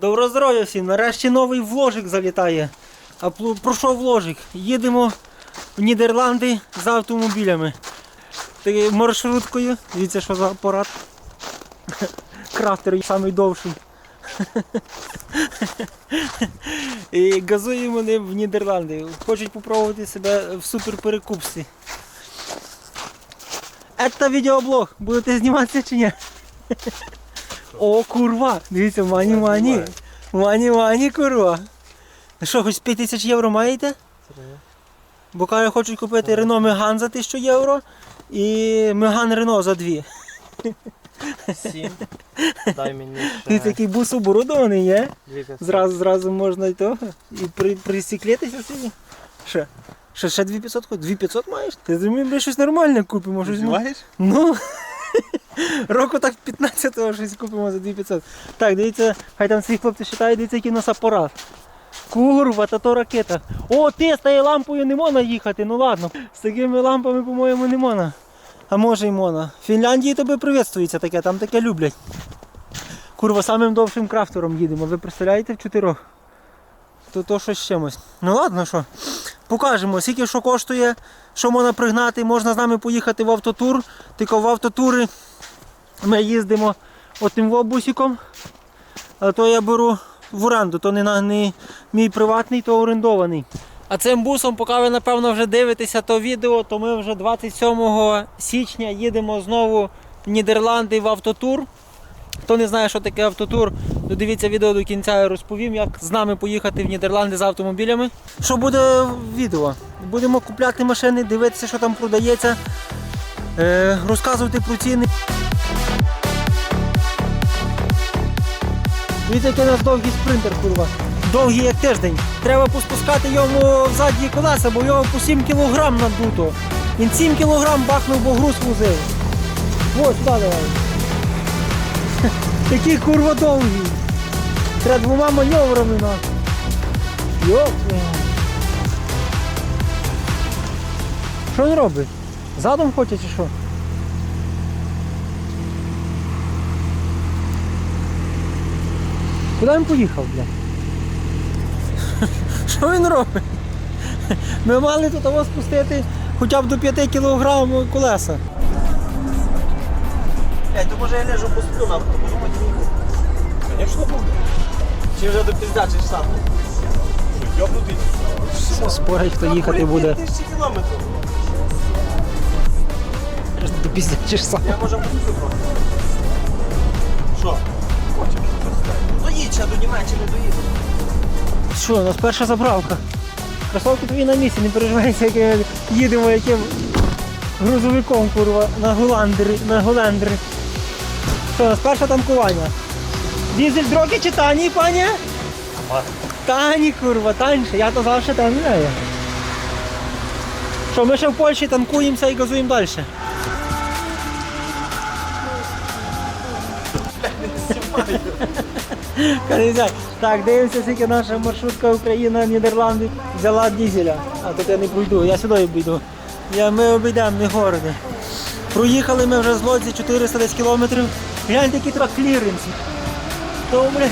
Доброго здоров'я всім! Нарешті новий вложик залітає. А плу- пройшов вложик. Їдемо в Нідерланди з автомобілями. Ти маршруткою. Дивіться, що за апарат. Крафтер найдовший. І газуємо вони в Нідерланди. Хочуть спробувати себе в суперперекупстві. Це відеоблог. Будете зніматися чи ні? О, курва! Дивіться, мані мані. Мані мані, курва. Ви що, хоч 5 тисяч євро маєте? Бо каже, хочуть купити Renault Megane за 1000 євро і Megane Renault за 2. Сім. Дай мені ще який бус оборудований є. Зразу, зразу можна і того. І при, присіклитися собі. Що? Ще, ще 2500 хоч? 2500 маєш? Ти ми щось нормальне купимо. Щось, ну, Ну, року так 15-го щось купимо за 2500. Так, дивіться, хай там всі хлопці читають, дивіться, який нас апарат. Курва, та то ракета. О, ти з тією лампою не можна їхати, ну ладно. З такими лампами, по-моєму, не можна. А може й можна. В Фінляндії тобі приветствується таке, там таке люблять. Курва, самим довшим крафтером їдемо. Ви представляєте в чотирьох? То то щось чимось. Ну ладно, що. Покажемо, скільки що коштує, що можна пригнати, можна з нами поїхати в автотур. Тільки в автотури ми їздимо отим бусиком. А то я беру в оренду, то не, не мій приватний, то орендований. А цим бусом, поки ви напевно вже дивитеся то відео, то ми вже 27 січня їдемо знову в Нідерланди в автотур. Хто не знає, що таке автотур, додивіться відео до кінця, я розповім, як з нами поїхати в Нідерланди з автомобілями. Що буде відео? Будемо купляти машини, дивитися, що там продається, е, розказувати про ціни. Дивіться, який у нас довгий спринтер, курва. Довгий як тиждень. Треба поспускати йому в задні колеса, бо його по 7 кг надуто. Він 7 кг бахнув, бо груз возив. Ось давай. Такий курва довгий. Треба двома маневрами на. Йоп. Що він робить? Задом хоче чи що? Куди він поїхав, бля? Що він робить? Ми мали тут того спустити хоча б до 5 кг колеса. Блядь, то може я лежу посплю на Конечно буду. Чи вже до піздячиш сам? Йобнутий. Спорить, хто їхати буде. Тисячі кілометрів. Ти піздячиш сам. Я може буду трохи. Доїдь ще до Німеччини доїду. Що, у нас перша заправка. Кросовки твої на місці, не переживайся, як їдемо яким грузовиком, курва, на голландери, на голландери. Що, у нас перше танкування. Дізель дроги чи тані, пані? Тані, курва, таньше, я то завжди там знаю. Що, ми ще в Польщі танкуємося і газуємо далі. Так, дивимося, скільки наша маршрутка Україна, Нідерланди взяла дізеля. А тут я не пройду, я сюди обійду. Я, ми обійдемо, не городи. Проїхали ми вже з Лодзі 400 десь кілометрів. Гляньте, який трак кліренс. То, блядь,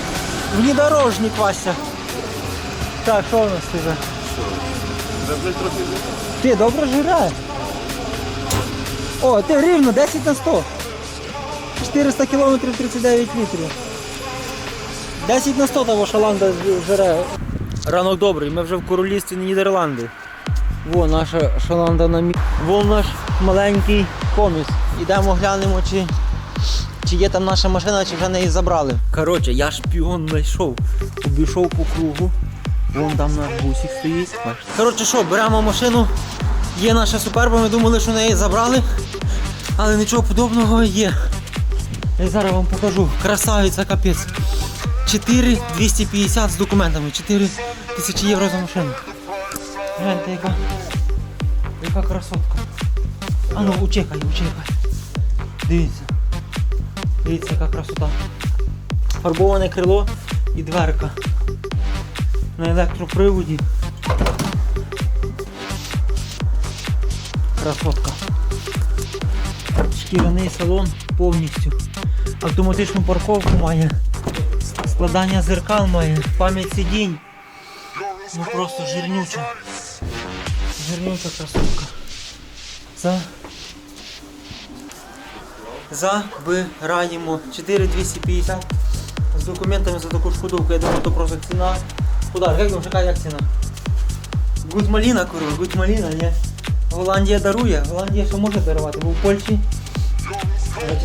внедорожник Вася. Так, що у нас тут? Ти добре жирає. О, ти рівно 10 на 100. 400 кілометрів 39 літрів. 10 на 100 того шаланда жере. Ранок добрий, ми вже в королівстві Нідерланди. Во наша шаланда на мі... Во наш маленький коміс. Ідемо глянемо, чи, чи є там наша машина, чи вже неї забрали. Коротше, я шпіон знайшов. Обійшов по кругу. Вон там наш бусик стоїть. Коротше, що, беремо машину. Є наша суперба, ми думали, що неї забрали. Але нічого подобного є. Я зараз вам покажу. Красавиця капець. 4 250 з документами, 4 тисячі євро за машину. Гляньте, яка, яка красотка. А ну, учекай, учекай. Дивіться. Дивіться, яка красота. Фарбоване крило і дверка. На електроприводі. Красотка. Шкіряний салон повністю. Автоматичну парковку має. Складання зеркал має, пам'ять сидінь. Ну просто жирнюча. Жирнюча красотка. За. Забираємо 4250 з документами за таку шкодовку. Я думаю, то просто ціна. Подарок, як думаєш, яка як ціна? Гудмаліна, курва, гудмаліна, ні? Голландія дарує, Голландія що може дарувати, бо в Польщі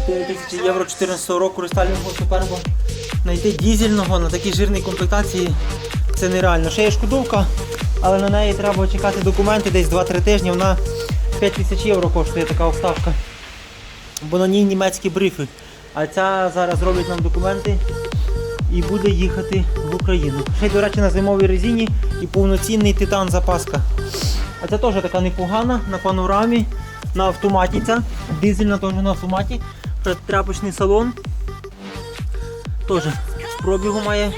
4 тисячі євро 14 року рестайлінгового супербо. Знайти дізельного на такій жирній комплектації це нереально. Ще є шкодовка, але на неї треба чекати документи десь 2-3 тижні. Вона 5 тисяч євро коштує така вставка. Бо на ній німецькі брифи. А ця зараз роблять нам документи і буде їхати в Україну. Ще до речі, на зимовій резині і повноцінний титан запаска. А це теж така непогана на панорамі, на автоматі ця. Дизельна теж на автоматі. Тряпочний салон. Теж пробігу має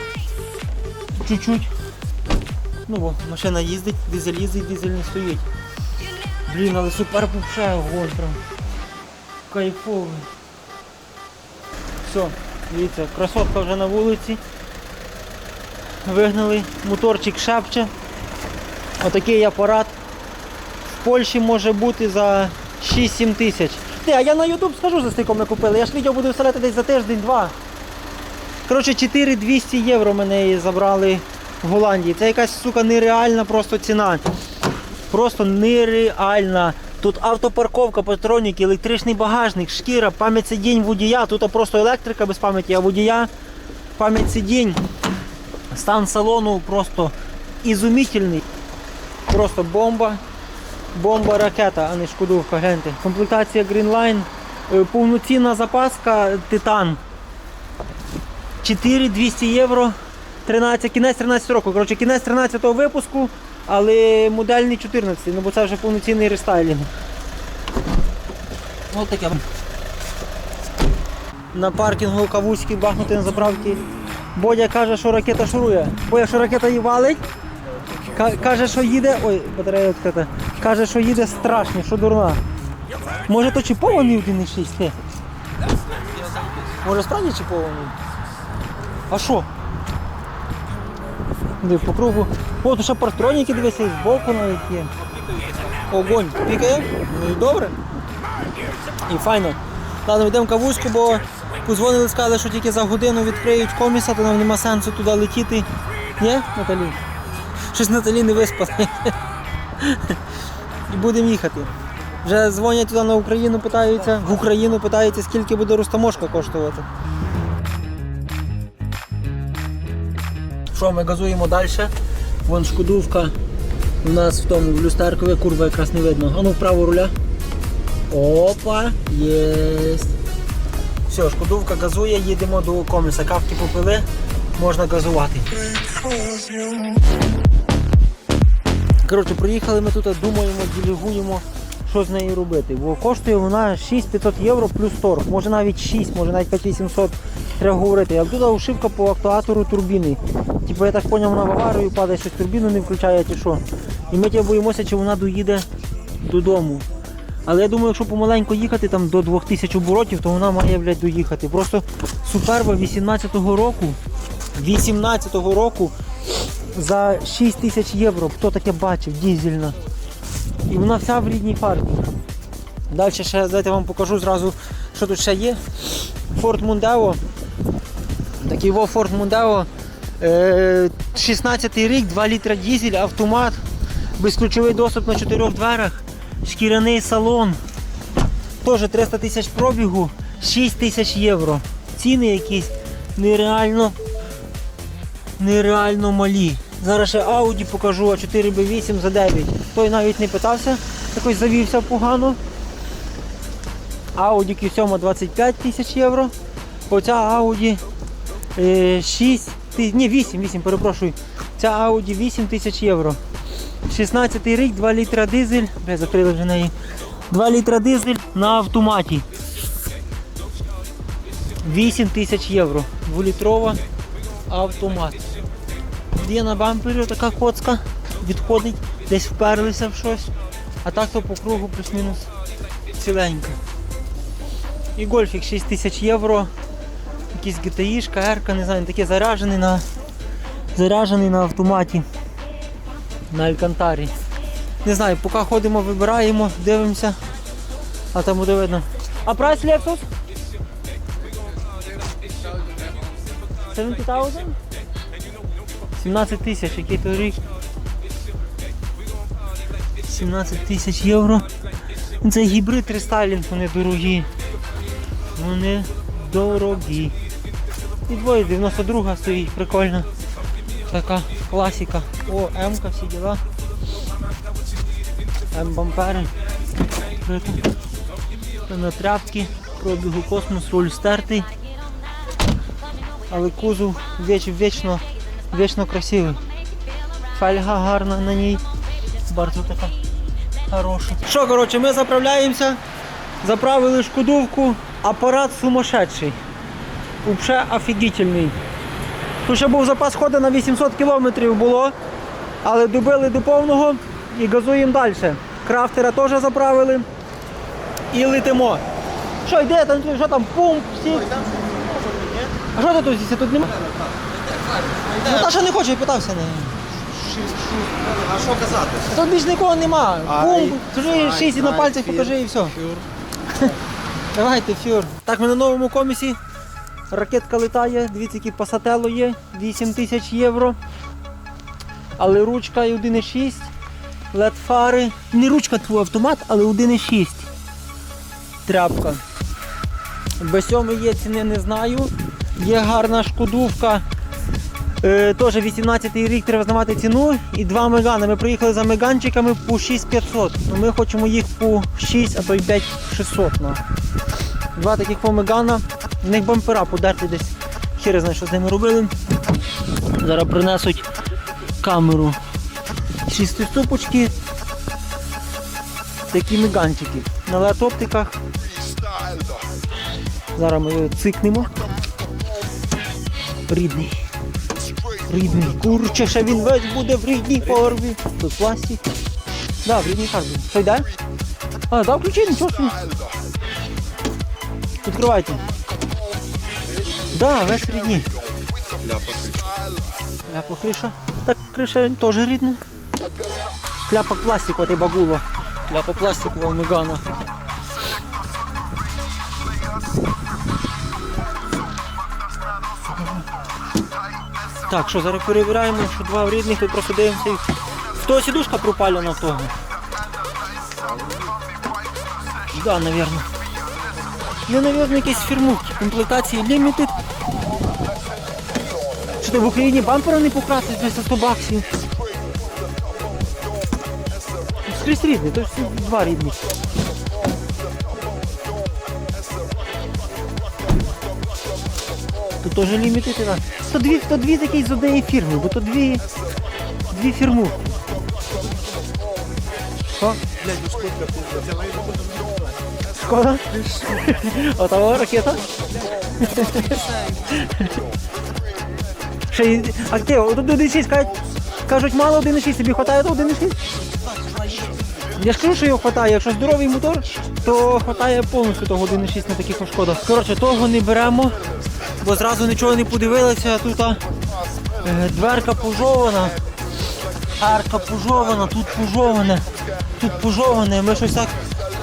чуть-чуть. Ну бо машина їздить, дизель їздить, дизель не стоїть. Блін, але супер пупше, вон прям. Кайфовий. Все, дивіться, красотка вже на вулиці. Вигнали, моторчик шепче. Отакий апарат. В Польщі може бути за 6-7 тисяч. Ти, а я на YouTube скажу за стиком ми купили. Я ж відео буду вставляти десь за тиждень-два. Коротше, 4200 євро мене її забрали в Голландії. Це якась, сука, нереальна просто ціна. Просто нереальна. Тут автопарковка, патроніки, електричний багажник, шкіра, пам'ять сидінь водія. Тут просто електрика без пам'яті, а водія пам'ять сидінь. Стан салону просто ізумітельний. Просто бомба. Бомба ракета, а не шкодовка, гляньте. Комплектація Greenline. Е, Повноцінна запаска Титан. 4200 євро. 13, кінець 13 року. Коротше, кінець 13 випуску, але модельний 14, ну бо це вже повноцінний рестайлінг. Ось таке. На паркінгу Кавузький бахнути на заправки. Бодя каже, що ракета шурує. Бо якщо ракета її валить, каже, що їде. Ой, батарея відкрита. Каже, що їде страшно, що дурна. Може то чіпований 1.6? Ти? Може справді чіпований? А що? Диви, по кругу. О, тут ще партроніки дивися, і збоку навіть є. Огонь. Пікає? Ну і добре. І файно. Ладно, йдемо кавуську, бо позвонили, сказали, що тільки за годину відкриють коміса, то нам нема сенсу туди летіти. Ні, Наталі? Щось Наталі не виспала. І будемо їхати. Вже дзвонять туди на Україну, питаються, в Україну питаються, скільки буде розтаможка коштувати. Що, ми газуємо далі. Вон шкодувка у нас в тому в люстеркові курва якраз не видно. А ну вправо руля. Опа, єсть. Все, шкодувка газує, їдемо до коміса. Кавки попили, можна газувати. Коротше, приїхали ми тут, думаємо, ділігуємо, що з нею робити. Бо коштує вона 6500 євро плюс торг. Може навіть 6, може навіть 5800 треба говорити. А тут ушивка по актуатору турбіни. Типу я так зрозумів, вона в аварію падає, щось турбіну не включає чи що. І ми тебе боїмося, чи вона доїде додому. Але я думаю, якщо помаленько їхати там до 2000 оборотів, то вона має блядь, доїхати. Просто суперба 18-го року, 18-го року за 6 тисяч євро, хто таке бачив, дізельна. І вона вся в рідній фарбі. Далі ще дайте вам покажу зразу, що тут ще є. Ford Mondeo. Такий во Mondeo. Е, 16 рік, 2 літра дізель, автомат, безключовий доступ на 4 дверах, шкіряний салон. Теж 300 тисяч пробігу, 6 тисяч євро. Ціни якісь нереально нереально малі. Зараз ще Audi покажу, а 4 b 8 за 9. Той навіть не питався, якось завівся погано. Audi Q7 25 тисяч євро. Оця е, 6, ти- ні 8, 8, перепрошую. Ця Audi 8 тисяч євро. 16 рік, 2 літра дизель. Бля, закрили вже неї. 2 літра дизель на автоматі. 8 тисяч євро. 2-літрова автомат. Є на бампері така коцка, відходить, десь вперлися в щось, а так то по кругу плюс-мінус ціленька. І гольфік 6 тисяч євро. якийсь GTI, Ерка, не знаю, таке заряджений на заряджений на автоматі. На Алькантарі. Не знаю, поки ходимо, вибираємо, дивимося. А там буде видно. А прайс Lexus? 70,000? 17 тисяч, який то рік. 17 тисяч євро. Ну, Це гібрид рестайлінг, вони дорогі. Вони дорогі. І двоє 92 стоїть, прикольно. Така класика. О, М-ка, всі діла. М-бампери. На тряпки, пробігу космос, руль стертий. Але кузов віч, вічно, вічно красивий. Фольга гарна на ній. Bardzo така хороша. Що, коротше, ми заправляємося. Заправили шкодовку, апарат сумасшедший. Вообще офігітельний. Тут ще був запас ходу на 800 кілометрів було, але добили до повного і газуємо далі. Крафтера теж заправили і летимо. Що йде, там, що там, пумп, всі. А що тут тут немає? Наташа не хоче, я питався неї. А що казати? Тут більш нікого нема. Пумп, три, шість на пальцях покажи і все. Давайте, фюр. Так, ми на новому комісі. Ракетка летає, дивіться, який пасатело є, 8 тисяч євро. Але ручка і 1,6. LED фари. Не ручка твій автомат, але 1,6. Тряпка. Без цього є ціни, не знаю. Є гарна шкодувка. Е, теж 18 рік треба знавати ціну і два мегани. Ми приїхали за меганчиками по 6500. Ну, ми хочемо їх по 6, а то й 5600. Ну. Два таких по мегана. В них бампера подерти десь. Хіре знає, що з ними робили. Зараз принесуть камеру. Шестиступочки. Такі меганчики. На LED оптиках. Зараз ми цикнемо. Рідний. Рідний. Курче, ще він весь буде в рідній фарбі. Тут пластик. Да, в рідній фарбі. Що йде? А, да, ключі, нічого собі. Відкривайте. Да, весь рідні. Ляпа криша. Так, криша теж рідна. Кляпа пластикова, ти багуло. Кляпа пластикова мегана. Так, що зараз перевіряємо, що два в рідних, і просто дивимося. їх. Того сідушка пропалена в того. Да, напевно. Не, напевно, якісь фірмовки, комплектації Limited. Що ти в Україні бампера не покрасить за 100 баксів? Скрізь рідний, то два рідні. Теж лімітити на. То дві, то дві такі з однієї фірми, бо то дві, дві фірму. Що? Шкода? Отава ракета. Ще й актив, тут 1.6 кажуть, кажуть мало 1.6, тобі вистачає до 1.6? Я ж кажу, що його вистачає, якщо здоровий мотор, то вистачає повністю того 1.6 на таких шкодах. Коротше, того не беремо, бо зразу нічого не подивилися, тут а, е, дверка пожована, арка пожована, тут пожоване, тут пожоване, ми щось так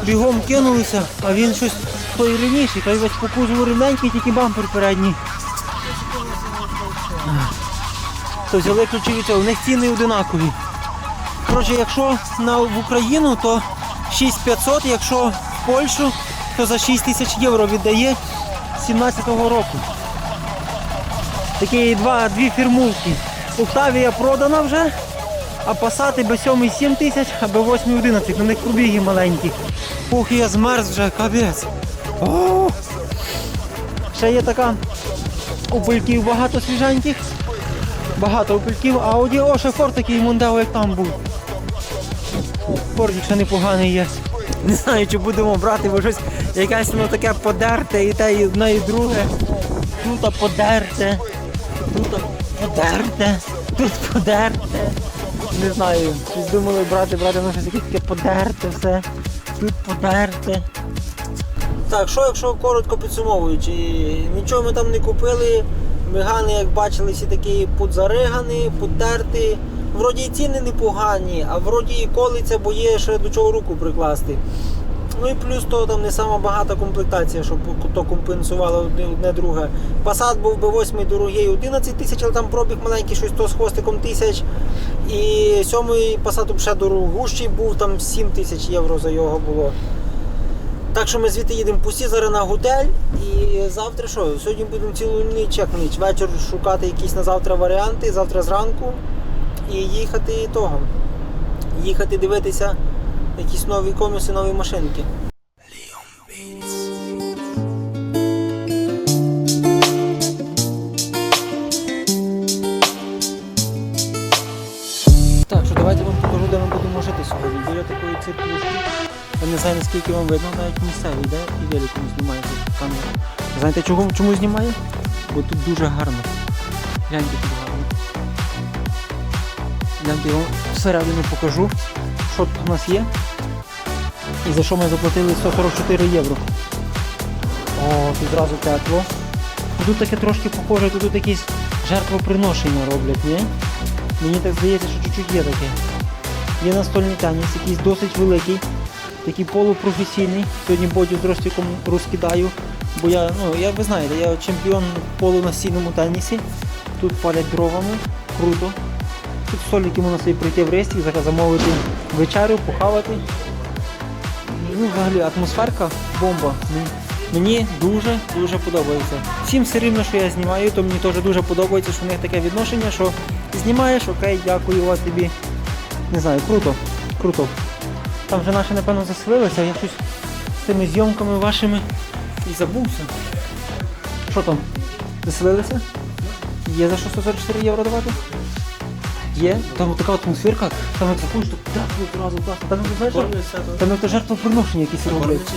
бігом кинулися, а він щось той рівніший, той весь по кузову рівненький, тільки бампер передній. То взяли ключі від цього, у них ціни одинакові. Коротше, якщо на, в Україну, то 6500, якщо в Польщу, то за 6 тисяч євро віддає 17-го року. Такі два, дві фірмулки. Октавія продана вже, а пасати Б7 7 тисяч, а Б8 11, на них пробіги маленькі. Ух, я змерз вже, капець. О! Ще є така опельків багато свіженьких. Багато опельків, Ауді, о, ще Форд такий Мондео, як там був. Фордік ще непоганий є. Не знаю, чи будемо брати, бо щось якесь воно таке подерте, і те, і одне, і друге. Тут подерте, тут подерте, тут подерте. Не знаю, щось думали брати, брати, ну щось таке подерте все. Тут подерте. Так, що якщо коротко підсумовуючи, нічого ми там не купили. Мегани, як бачили, всі такі подзаригані, подтерті. Вроді і ціни непогані, а вроді і колиться, бо є ще до чого руку прикласти. Ну і плюс то там не сама багата комплектація, щоб то компенсувало одне, друге. Passat був би 8 дорогий 11 тисяч, але там пробіг маленький, щось то з хвостиком тисяч. І сьомий Passat ще дорогущий був, там 7 тисяч євро за його було. Так що ми звідти їдемо пусті зараз на готель. І завтра що? Сьогодні будемо цілу ніч, як ніч. Вечір шукати якісь на завтра варіанти, завтра зранку. І їхати того. Їхати дивитися якісь нові коміси, нові машинки. Так, що давайте вам покажу, де ми будемо жити сьогодні. Біля такої церквушки. Я не знаю наскільки вам видно, навіть місцевий, де і великому знімає тут камеру. Знаєте чому, чому знімає? Бо тут дуже гарно. Гляньте тут гарно. Гляньте, я вам всередину покажу, що тут у нас є. І за що ми заплатили 144 євро. О, тут зразу тепло. Тут таке трошки похоже, тут якісь жертвоприношення роблять, ні? Мені так здається, що чуть-чуть є таке. Є настольний теніс, якийсь досить великий, такий полупрофесійний. Сьогодні бодю з Ростіком розкидаю. Бо я, ну, я ви знаєте, я чемпіон полунастійному тенісі. Тут палять дровами, круто. Тут столики можна собі прийти в зараз замовити вечерю, похавати. Ну, взагалі атмосферка бомба. Мені- Мені дуже дуже подобається. Всім все рівно, що я знімаю, то мені теж дуже подобається, що в них таке відношення, що знімаєш, окей, дякую от тобі. Не знаю, круто, круто. Там вже наші, напевно, заселилися, я щось з тими зйомками вашими і забувся. Що там? Заселилися? Є за що 144 євро давати? Є? Там така атмосферка, там як заходиш, так одразу класно. Там, ти знаєш, там це жертвоприношення якісь роблять.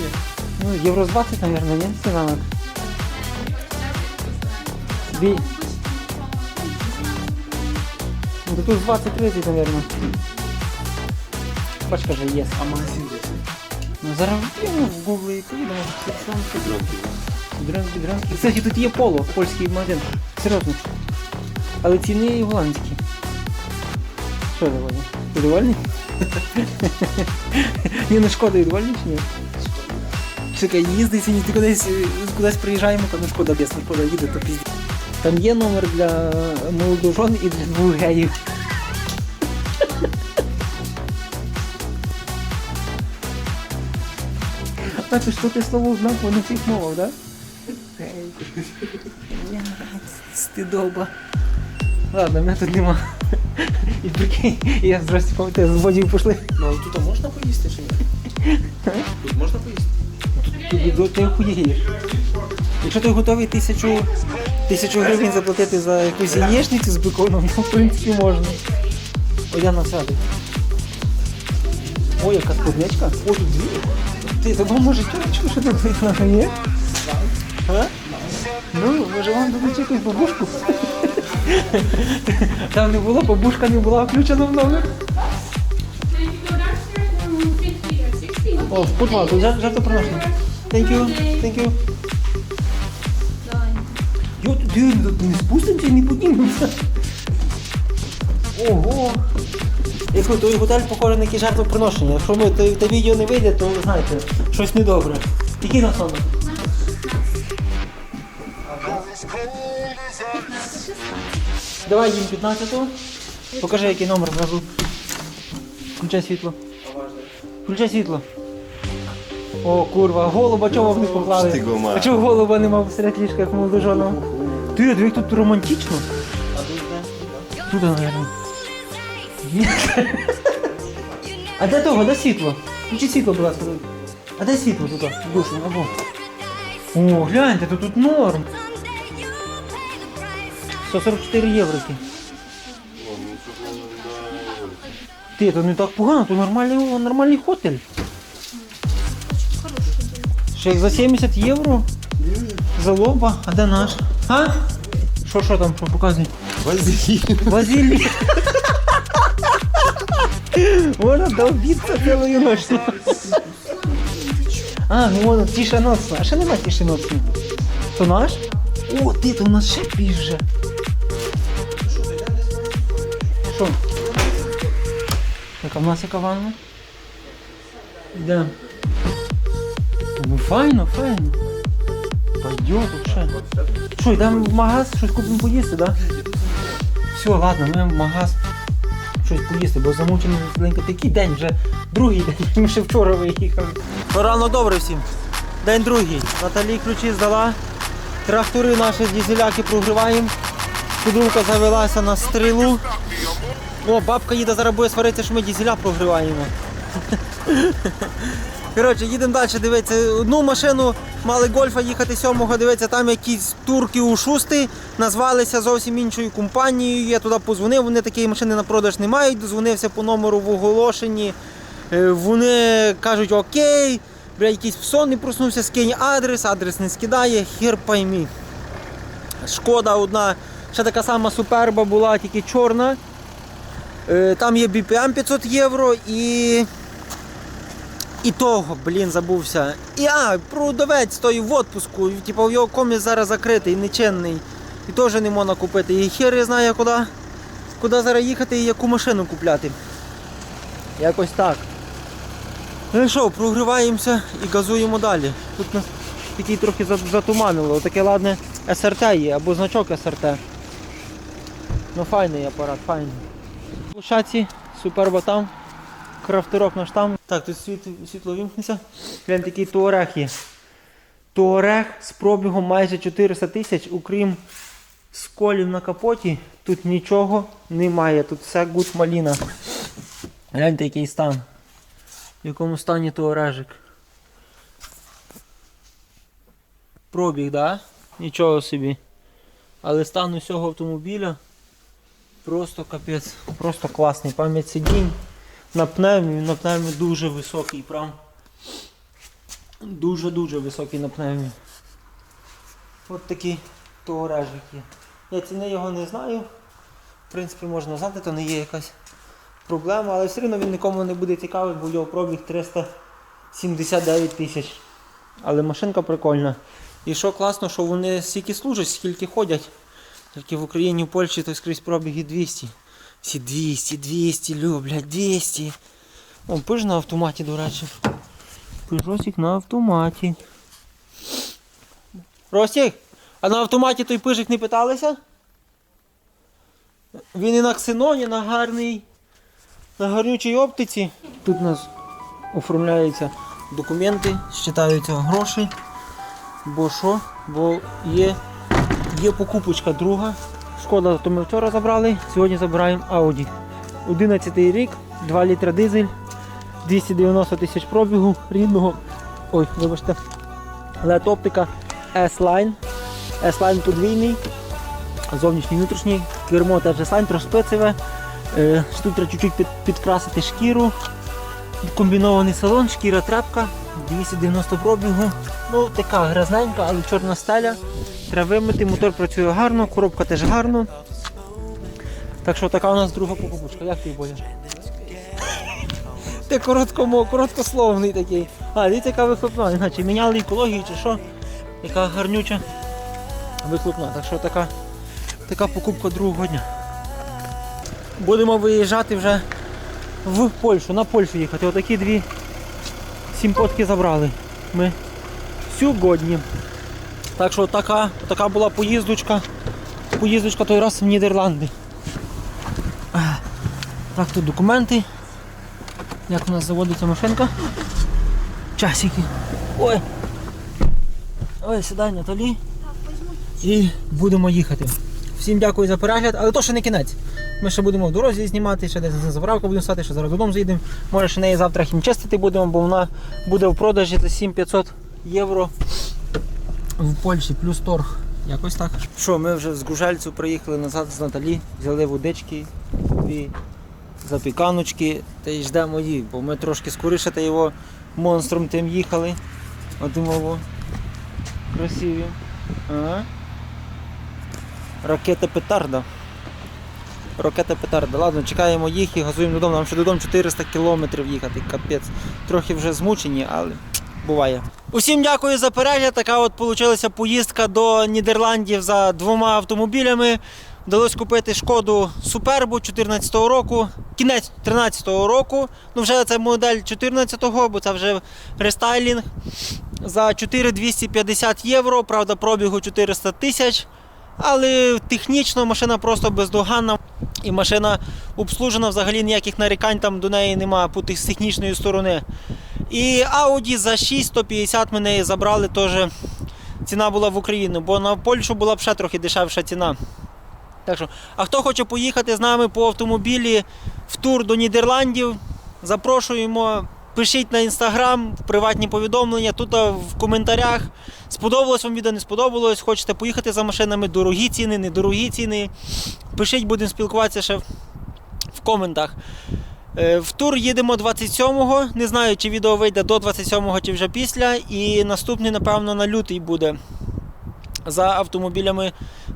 Ну, євро з 20, наверное, ні? Ціна. Бі... Ну, то тут 20-30, наверное. Бач, каже, є. А магазин десь? Ну, зараз ну, в гуглі і поїдемо. Дренки, дренки. Кстати, тут є поло, польський магазин. Серйозно. Але ціни голландські. Що довольний? Ти довольний? Ні, не шкода, і довольний чи ні? Чекай, їздить, ні, ти кудись, кудись приїжджаємо, там не шкода, без шкода їде, то пізді. Там є номер для молодожон і для двох геїв. А ти що ти слово знав на всіх мовах, да? Стидоба. Ладно, мене тут нема. І прикинь, я здрасте пам'ятаю, з водію пішли. Ну, а тут можна поїсти чи ні? Тут можна поїсти? Тут ти охуєєш. Якщо ти готовий тисячу, тисячу гривень заплатити за якусь яєчницю з беконом, то в принципі можна. О, я насадив. Ой, яка складнячка. О, тут дві. Ти тебе може тюрочку, що тут видно? А? Ну, може вам дадуть якусь бабушку? Там не було, бабушка не була включена в номер. So you can go downstairs to 15 or 16. О, в путмал, тут жар- жартоприношення. Thank you, thank you. Йо, не спустимося не піднімемося. Ого. Якщо той готель похоже на якісь жертвоприношення. Якщо ми те, відео не вийде, то ви знаєте, щось недобре. Який на Давай їм 15-го. Покажи, який номер зразу. Включай світло. Включай світло. О, курва, голуба чого в них поклали? А чого голуба нема серед ліжка, як молодожоного? Ти, диви, тут романтично. Тут, наверное. Ні. А де того, де світло? Включи світло, будь ласка. А де світло тут? Душу, або. О, гляньте, то тут норм. 144 євроки. Ти, то не так погано, то нормальний, нормальний хотель. Ще як за 70 євро? За лоба, а де наш? А? Що, що там, що показує? Вазелин. Вазилій. Можна долбиться цілою ночь. А, ну воно тіше ноцно. А ще нема тіше ноцно. То наш? О, ти, то у нас ще більше. Що? Яка в нас яка ванна? Йдемо. Ну файно, файно. Пойдет вообще. Що, йдемо в магаз, щось купимо поїсти, да? Все, ладно, ми в магаз щось поїсти, бо замучений маленько такий день вже другий день, ми ще вчора виїхали. Рано добре всім. День другий. Наталі ключі здала. Трактори наші дізеляки прогріваємо. Кудрунка завелася на стрілу. О, бабка їде зараз буде сваритися, що ми дізеля прогріваємо. Коротше, їдемо далі, дивитися. Одну машину мали гольфа їхати сьомого, дивитися, там якісь турки у шусти, назвалися зовсім іншою компанією. Я туди позвонив, вони такі машини на продаж не мають, дозвонився по номеру в оголошенні. Е, Вони кажуть, окей, бля, якийсь сон не проснувся, скинь адрес, адрес не скидає, хер поймі. Шкода одна, ще така сама суперба була, тільки чорна. Е, Там є BPM 500 євро і. І того, блін, забувся. І а, продавець той в отпуску, типу його коміс зараз закритий, нечинний. І теж не можна купити. І хер я знаю, куди, куди зараз їхати і яку машину купляти. Якось так. Ну що, прогріваємося і газуємо далі. Тут нас такий трохи за- затуманило. Таке ладне СРТ є, або значок СРТ. Ну файний апарат, файний. Площадці, суперба там. Крафтерок наш там. Так, тут світ, світло вімкнеться. Глянь, такий туарег є. Туарег з пробігом майже 400 тисяч, окрім сколів на капоті, тут нічого немає. Тут все гуд маліна. Гляньте, який стан. В якому стані туарежик. Пробіг, да? Нічого собі. Але стан усього автомобіля просто капець. Просто класний. Пам'ять сидінь. На пневмі, на пневмі дуже високий, прям. Дуже-дуже високий на пневмі. От туаражик є. Я ціни його не знаю. В принципі, можна знати, то не є якась проблема, але все одно він нікому не буде цікавий, бо його пробіг 379 тисяч. Але машинка прикольна. І що класно, що вони стільки служать, скільки ходять. Тільки в Україні, в Польщі то скрізь пробіги 200. Всі 200, 200 люблять, 200. О, пиш на автоматі, до речі. Пиш Росік на автоматі. Ростік, а на автоматі той пижик не питалися? Він і на ксеноні, на гарній, на гарнючій оптиці. Тут у нас оформляються документи, считаються гроші. Бо що? Бо є, є покупочка друга. Шкода, то ми вчора забрали, сьогодні забираємо Audi. 11 рік, 2 літра дизель, 290 тисяч пробігу рідного. Ой, вибачте. LED оптика S-Line. S-Line подвійний. Зовнішній внутрішній. Кермо теж S-Line, трьохспецеве. Е, Тут треба чуть-чуть під, підкрасити шкіру. Комбінований салон, шкіра тряпка, 290 пробігу. Ну, така грязненька, але чорна стеля. Треба вимити, мотор працює гарно, коробка теж гарно. Так що така у нас друга покупочка. Як ти Боля? Ти коротко, короткословний такий. А, дивіться, яка вихлопна. Іначе міняли екологію чи що? Яка гарнюча вихлопна. Так що така, така покупка другого дня. Будемо виїжджати вже в Польщу, на Польщу їхати. Отакі дві сімпотки забрали. Ми сьогодні. Так що така, така була поїздочка. Поїздочка той раз в Нідерланди. Так, тут документи. Як у нас заводиться машинка? Часики. Ой. Ой, сідай Наталі. І будемо їхати. Всім дякую за перегляд, але то ще не кінець. Ми ще будемо в дорозі знімати, ще десь на заправку будемо стати, ще зараз додому заїдемо. Може ще неї завтра хімчистити будемо, бо вона буде в продажі за 7500 євро в Польщі, плюс торг. Якось так. Що, ми вже з Гужельцю приїхали назад з Наталі, взяли водички, дві запіканочки та й ждемо їх, бо ми трошки скоріше та його монстром тим їхали. Отимово. Красиві. Ага. Ракета петарда. Ракета петарда. Ладно, чекаємо їх і газуємо додому. Нам ще додому 400 кілометрів їхати, капець. Трохи вже змучені, але буває. Усім дякую за перегляд. Така от вийшла поїздка до Нідерландів за двома автомобілями. Вдалося купити шкоду Супербу 14-го року, кінець 13-го року. Ну вже це модель 14-го, бо це вже рестайлінг. За 4250 євро, правда, пробігу 400 тисяч. Але технічно машина просто бездоганна. І машина обслужена, взагалі ніяких нарікань там до неї немає по технічної сторони. І Audi за 6150 ми неї забрали теж. Ціна була в Україну, бо на Польщу була б ще трохи дешевша ціна. Так що, а хто хоче поїхати з нами по автомобілі в тур до Нідерландів, запрошуємо. Пишіть на інстаграм, в приватні повідомлення, тут в коментарях. Сподобалось вам відео, не сподобалось. Хочете поїхати за машинами, дорогі ціни, недорогі ціни. Пишіть, будемо спілкуватися ще в, в коментах. Е, В тур їдемо 27-го. Не знаю, чи відео вийде до 27-го, чи вже після. І наступний, напевно, на лютий буде за автомобілями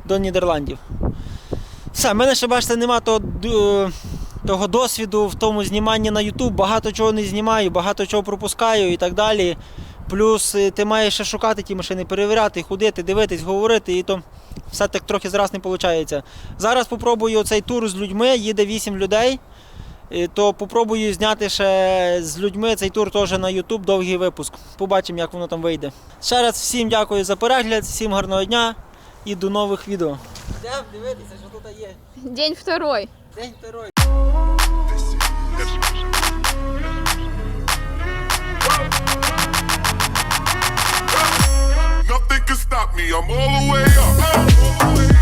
до Нідерландів. Все, в мене ще бачите, нема того, того досвіду в тому зніманні на YouTube. Багато чого не знімаю, багато чого пропускаю і так далі. Плюс е, ти маєш ще шукати ті машини, перевіряти, ходити, дивитись, говорити, і то все так трохи зараз не виходить. Зараз попробую цей тур з людьми, їде 8 людей. Е, То попробую зняти ще з людьми цей тур теж на YouTube, довгий випуск. Побачимо, як воно там вийде. Ще раз всім дякую за перегляд, всім гарного дня і до нових відео. Йдемо дивитися, що тут є. День второй. День второй. Nothing can stop me. I'm all the way up. All the way